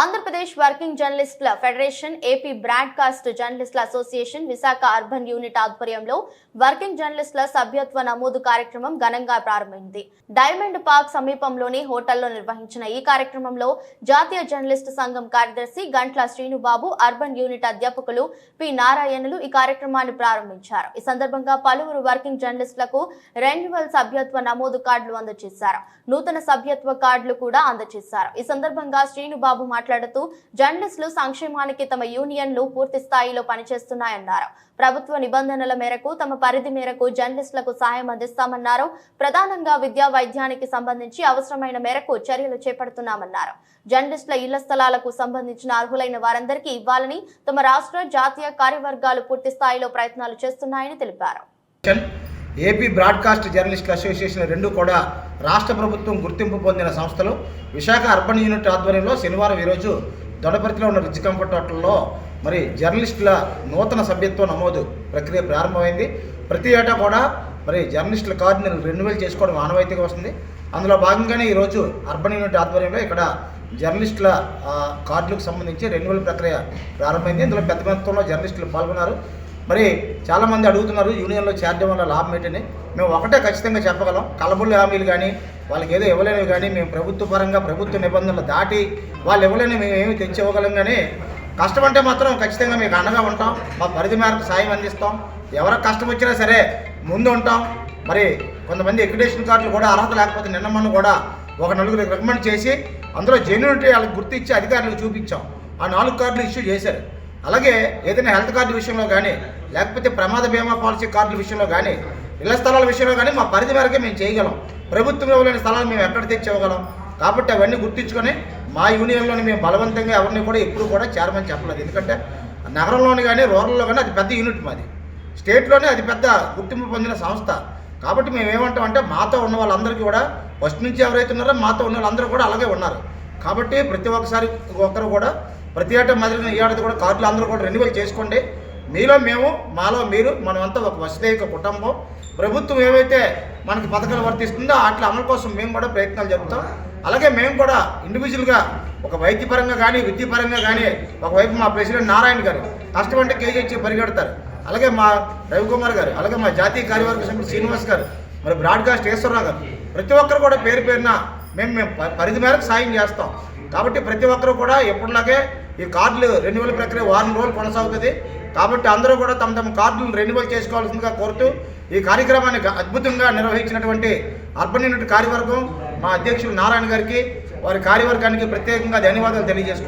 Andhra Pradesh working జర్నలిస్టుల federation AP broadcast జర్నలిస్టుల association Visakha urban unit ఆధ్వర్యంలో వర్కింగ్ జర్నలిస్టుల సభ్యత్వ నమోదు కార్యక్రమం ఘనంగా ప్రారంభమైంది. డైమండ్ పార్క్ సమీపంలోని హోటల్లో నిర్వహించిన ఈ కార్యక్రమంలో జాతీయ జర్నలిస్టు సంఘం కార్యదర్శి గంట్ల శ్రీనుబాబు అర్బన్ యూనిట్ అధ్యాపకులు పి నారాయణులు ఈ కార్యక్రమాన్ని ప్రారంభించారు. ఈ సందర్భంగా పలువురు వర్కింగ్ జర్నలిస్టులకు రెన్యువల్ సభ్యత్వ నమోదు కార్డులు అందజేశారు. నూతన సభ్యత్వ కార్డులు కూడా అందజేశారు. ఈ సందర్భంగా శ్రీనుబాబు మాట్లాడుతూ జర్నలిస్టులు సంక్షేమానికి తమ యూనియన్లు పూర్తి స్థాయిలో పనిచేస్తున్నాయన్నారు. ప్రభుత్వ నిబంధనల మేరకు తమ పరిధి మేరకు జర్నలిస్టులకు సహాయం అందిస్తామన్నారు. ప్రధానంగా విద్యా వైద్యానికి సంబంధించి అవసరమైన మేరకు చర్యలు చేపడుతున్నామన్నారు. జర్నలిస్టుల ఇళ్ళ స్థలాలకు సంబంధించిన అర్హులైన వారందరికీ ఇవ్వాలని తమ రాష్ట్ర జాతీయ కార్యవర్గాలు పూర్తి స్థాయిలో ప్రయత్నాలు చేస్తున్నాయని తెలిపారు. ఏపీ బ్రాడ్కాస్ట్ జర్నలిస్టుల అసోసియేషన్ రెండు కూడా రాష్ట్ర ప్రభుత్వం గుర్తింపు పొందిన సంస్థలు. విశాఖ అర్బన్ యూనిట్ ఆధ్వర్యంలో శనివారం ఈరోజు దొడపర్తిలో ఉన్న రిచ్ కంఫర్ట్ హోటల్లో మరి జర్నలిస్టుల నూతన సభ్యత్వ నమోదు ప్రక్రియ ప్రారంభమైంది. ప్రతి ఏటా కూడా మరి జర్నలిస్టుల కార్డుని రెన్యువల్ చేసుకోవడం ఆనవాయితీగా వస్తుంది. అందులో భాగంగానే ఈరోజు అర్బన్ యూనిట్ ఆధ్వర్యంలో ఇక్కడ జర్నలిస్టుల కార్డులకు సంబంధించి రెన్యువల్ ప్రక్రియ ప్రారంభమైంది. ఇందులో పెద్ద మొత్తంలో జర్నలిస్టులు పాల్గొన్నారు. మరి చాలామంది అడుగుతున్నారు యూనియన్లో చేరడం వల్ల లాభం ఏంటని. మేము ఒకటే ఖచ్చితంగా చెప్పగలం కలబుల్లి హామీలు కానీ వాళ్ళకి ఏదో ఇవ్వలేనివి కానీ మేము ప్రభుత్వ పరంగా ప్రభుత్వ నిబంధనలు దాటి వాళ్ళు ఇవ్వలేని మేము ఏమి తెచ్చి ఇవ్వగలం కానీ కష్టం అంటే మాత్రం ఖచ్చితంగా మీకు అండగా ఉంటాం మా పరిధి మేరకు సాయం అందిస్తాం. ఎవరికి కష్టం వచ్చినా సరే ముందు ఉంటాం. మరి కొంతమంది ఎక్రిడేషన్ కార్డులు కూడా అర్హత లేకపోతే నిన్న మొన్న కూడా ఒక నలుగురికి రికమెండ్ చేసి అందులో జెన్యునిటీ వాళ్ళకి గుర్తించి అధికారులకు చూపించాం. ఆ నాలుగు కార్డులు ఇష్యూ చేశారు. అలాగే ఏదైనా హెల్త్ కార్డు విషయంలో కానీ లేకపోతే ప్రమాద బీమా పాలసీ కార్డుల విషయంలో కానీ ఇళ్ళ స్థలాల విషయంలో కానీ మా పరిధి మేరకే మేము చేయగలం. ప్రభుత్వం ఇవ్వలేని స్థలాలు మేము ఎక్కడ తెచ్చి ఇవ్వగలం? కాబట్టి అవన్నీ గుర్తించుకొని మా యూనియన్లోని మేము బలవంతంగా ఎవరిని కూడా ఎప్పుడు కూడా చేరమని చెప్పలేదు. ఎందుకంటే నగరంలోని కానీ రూరల్లో కానీ అది పెద్ద యూనిట్ మాది. స్టేట్లోనే అది పెద్ద గుర్తింపు పొందిన సంస్థ. కాబట్టి మేము ఏమంటాం అంటే మాతో ఉన్న వాళ్ళందరికీ కూడా ఫస్ట్ నుంచి ఎవరైతే ఉన్నారో మాతో ఉన్న వాళ్ళందరూ కూడా అలాగే ఉన్నారు. కాబట్టి ప్రతి ఒక్కసారి ఒక్కరు కూడా ప్రతి ఏటా మాదిరిగా ఈ ఏడాది కూడా కార్డులు అందరూ కూడా రెన్యువల్ చేసుకోండి. మీలో మేము మాలో మీరు మనమంతా ఒక వసుదైక కుటుంబం. ప్రభుత్వం ఏవైతే మనకి పథకాలు వర్తిస్తుందో వాటి అమలు కోసం మేము కూడా ప్రయత్నాలు చెప్తాం అలాగే మేము కూడా ఇండివిజువల్గా ఒక వైద్యపరంగా కానీ వృత్తిపరంగా కానీ ఒకవైపు మా ప్రెసిడెంట్ నారాయణ గారు కష్టమంటే కేజీ పరిగెడతారు. అలాగే మా రవికుమార్ గారు అలాగే మా జాతీయ కార్యవర్గ సభ్యుడు శ్రీనివాస్ గారు మరి బ్రాడ్కాస్ట్ ఈశ్వరరావు గారు ప్రతి ఒక్కరు కూడా పేరు పేరున మేము మేము పరిధి మేరకు సాయం చేస్తాం. కాబట్టి ప్రతి ఒక్కరూ కూడా ఎప్పుడులాగే ఈ కార్డులు రెన్యువల్ ప్రక్రియ వారం రోజులు కొనసాగుతుంది. కాబట్టి అందరూ కూడా తమ తమ కార్డులు రెన్యువల్ చేసుకోవాల్సిందిగా కోరుతూ ఈ కార్యక్రమాన్ని అద్భుతంగా నిర్వహించినటువంటి అర్బన్ యూనిట్ కార్యవర్గం మా అధ్యక్షుడు నారాయణ గారికి వారి కార్యవర్గానికి ప్రత్యేకంగా ధన్యవాదాలు తెలియజేసుకుంటున్నాను